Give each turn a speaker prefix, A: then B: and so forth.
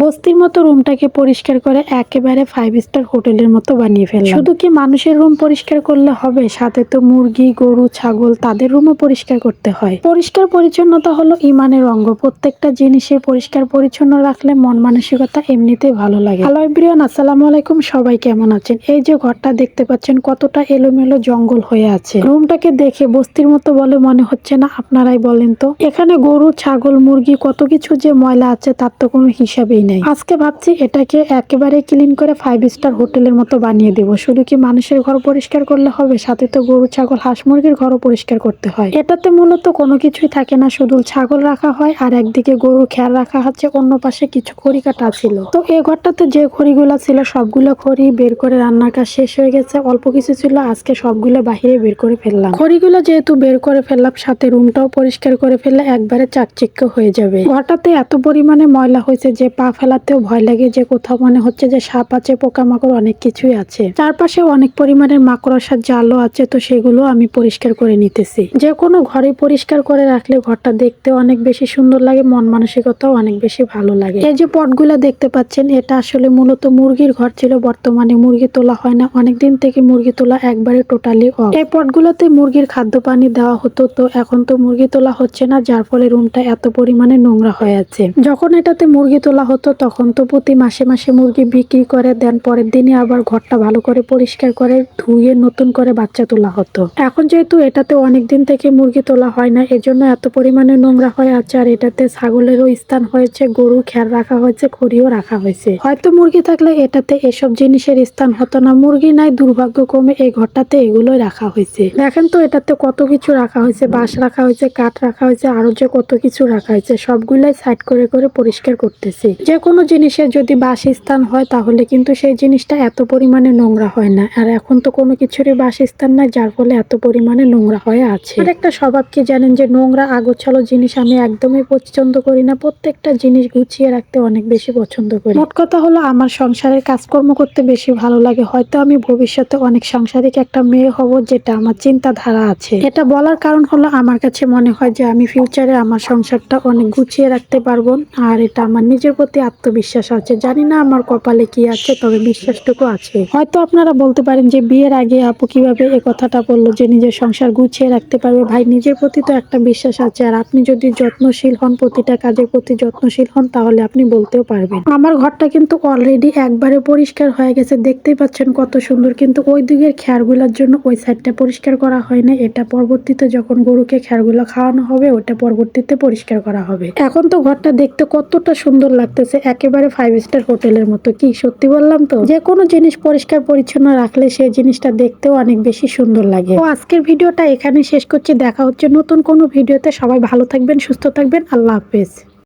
A: বস্তির মতো রুমটাকে পরিষ্কার করে একেবারে ফাইভ স্টার হোটেলের মতো বানিয়ে ফেললাম। শুধু কি মানুষের রুম পরিষ্কার করলে হবে? সাথে তো মুরগি, গরু, ছাগল তাদের রুমও পরিষ্কার করতে হয়। পরিষ্কার পরিচ্ছন্নতা হলো ইমানের অঙ্গ। প্রত্যেকটা জিনিসে পরিষ্কার পরিচ্ছন্ন রাখলে মন মানসিকতা এমনিতেই ভালো লাগে। হ্যালো এভরিওয়ান আসসালামু আলাইকুম, সবাই কেমন আছেন? এই যে ঘরটা দেখতে পাচ্ছেন, কতটা এলোমেলো জঙ্গল হয়ে আছে। রুমটাকে দেখে বস্তির মতো বলে মনে হচ্ছে না, আপনারাই বলেন তো। এখানে গরু, ছাগল, মুরগি কত কিছু যে ময়লা আছে, তার তো কোনো হিসাবেই নেই। আজকে ভাবছি এটাকে একেবারে ক্লিন করে ফাইভ স্টার হোটেলের মতো বানিয়ে দেব। শুধু কি মানুষের ঘর পরিষ্কার করলে হবে? সাথে তো গরু, ছাগল, হাঁস মুরগির ঘরও পরিষ্কার করতে হয়। এটাতে মূলত কোনো কিছুই থাকে না, শুধু ছাগল রাখা হয় আর একদিকে গরু খেয়াল রাখা হচ্ছে, অন্য পাশে কিছু খড়ি কাটা ছিল। তো এই ঘরটাতে যে খড়িগুলো ছিল, সবগুলো খড়ি বের করে রান্নার কাজ শেষ হয়ে গেছে। অল্প কিছু ছিল, আজকে সবগুলো বাহিরে বের করে ফেললাম। খড়িগুলো যেহেতু বের করে ফেললাম, সাথে রুমটাও পরিষ্কার করে ফেললে একবারে চাকচিক্য হয়ে যাবে। ঘরটাতে এত পরিমাণে ময়লা হয়েছে যে পা ফেলাতেও ভয় লাগে যে কোথাও মনে হচ্ছে যে সাপ আছে, পোকামাকড় অনেক কিছুই আছে। চারপাশে অনেক পরিমাণের মাকড়সার জালও আছে, তো সেগুলো আমি পরিষ্কার করে নিতেছি। যে কোনো ঘরে পরিষ্কার করে রাখলে ঘরটা দেখতে অনেক বেশি সুন্দর লাগে, মন মানসিকতাও অনেক বেশি ভালো লাগে। এই যে পটগুলা দেখতে পাচ্ছেন, এটা আসলে মূলত মুরগির ঘর ছিল, বর্তমানে মুরগি তোলা হয় না। অনেক দিন থেকে মুরগি তোলা একবারে টোটালি অফ এই পটগুলোতে মুরগির খাদ্য পানি দেওয়া হতো, তো এখন তো মুরগি তোলা হচ্ছে না, যার ফলে রুমটা এত পরিমাণে নোংরা হয়ে আছে। যখন এটাতে মুরগি তোলা হতো তখন তো প্রতি মাসে মাসে মুরগি বিক্রি করে, দেন পরের দিনে আবার ঘরটা ভালো করে পরিষ্কার করে ধুয়ে নতুন করে বাচ্চা তোলা হতো। এখন যেহেতু এটাতে অনেক দিন থেকে মুরগি তোলা হয় না, এজন্য এত পরিমাণে নোংরা হয়ে আছে আর এটাতে ছাগলেরও স্থান হয়েছে, গরু খেয়াল রাখা হয়েছে, খড়িও রাখা হয়েছে। হয়তো মুরগি থাকলে এটাতে এসব জিনিসের স্থান হতো না, মুরগি নাই দুর্ভাগ্যক্রমে এই ঘরটাতে এগুলোই রাখা হয়েছে। দেখেন তো এটাতে কত কিছু রাখা হয়েছে, বাঁশ রাখা হয়েছে, কাঠ রাখা হয়েছে আরও যে কত কিছু রাখা হয়েছে, সবগুলাই সাইড করে করে পরিষ্কার করতেছি। যে কোনো জিনিসের যদি বাসস্থান হয়, তাহলে কিন্তু সেই জিনিসটা এত পরিমাণে নোংরা হয় না। আর এখন তো কোনো কিছুরই বাসস্থান নাই, যার ফলে এত পরিমাণে নোংরা হয়ে আছে। আর একটা স্বভাব কি জানেন যে, নোংরা, আগোছালো জিনিস আমি একদমই পছন্দ করি না। প্রত্যেকটা জিনিস গুছিয়ে রাখতে অনেক বেশি পছন্দ করি। মোট কথা হলো, আমার সংসারের কাজকর্ম করতে বেশি ভালো লাগে। হয়তো আমি ভবিষ্যতে অনেক সাংসারিক একটা মেয়ে হব, যেটা আমার চিন্তাধারা আছে। এটা বলার কারণ হলো, আমার কাছে মনে হয় যে, আমি ফিউচারে আমার সংসারটা অনেক গুছিয়ে রাখতে পারব। আর এটা আমার নিজের প্রতি আত্মবিশ্বাস আছে। জানি না আমার কপালে কি আছে, তবে বিশ্বাসটুকু আছে। হয়তো আপনারা বলতে পারেন যে বিয়ের আগে আপু কীভাবে এ কথাটা বলল যে নিজের সংসার গুছিয়ে রাখতে পারবে। ভাই, নিজের প্রতি তো একটা বিশ্বাস আছে, আর আপনি যদি যত্নশীল হন, প্রতিটা কাজের প্রতি যত্নশীল হন, তাহলে আপনি বলতেও পারবেন। আমার ঘরটা কিন্তু অলরেডি একবারে পরিষ্কার হয়ে গেছে। দেখতেই পাচ্ছেন কত সুন্দর, কিন্তু ওই দিকের খেয়ারগুলোর জন্য ওই সাইডটা পরিষ্কার করা হয় না এটা পরবর্তীতে যখন গরুকে খেয়ারগুলো খাওয়ানো হবে, ওটা পরবর্তীতে পরিষ্কার করা হবে। এখন তো ঘরটা দেখতে কতটা সুন্দর লাগতেছে একেবারে ফাইভ স্টার হোটেলের মতো। কি, সত্যি বললাম তো? যে কোনো জিনিস পরিষ্কার পরিচ্ছন্ন রাখলে সেই জিনিসটা দেখতেও অনেক বেশি সুন্দর লাগে। তো আজকের ভিডিওটা এখানে শেষ করছি। দেখা হচ্ছে নতুন কোনো ভিডিওতে। সবাই ভালো থাকবেন, সুস্থ থাকবেন। আল্লাহ হাফেজ।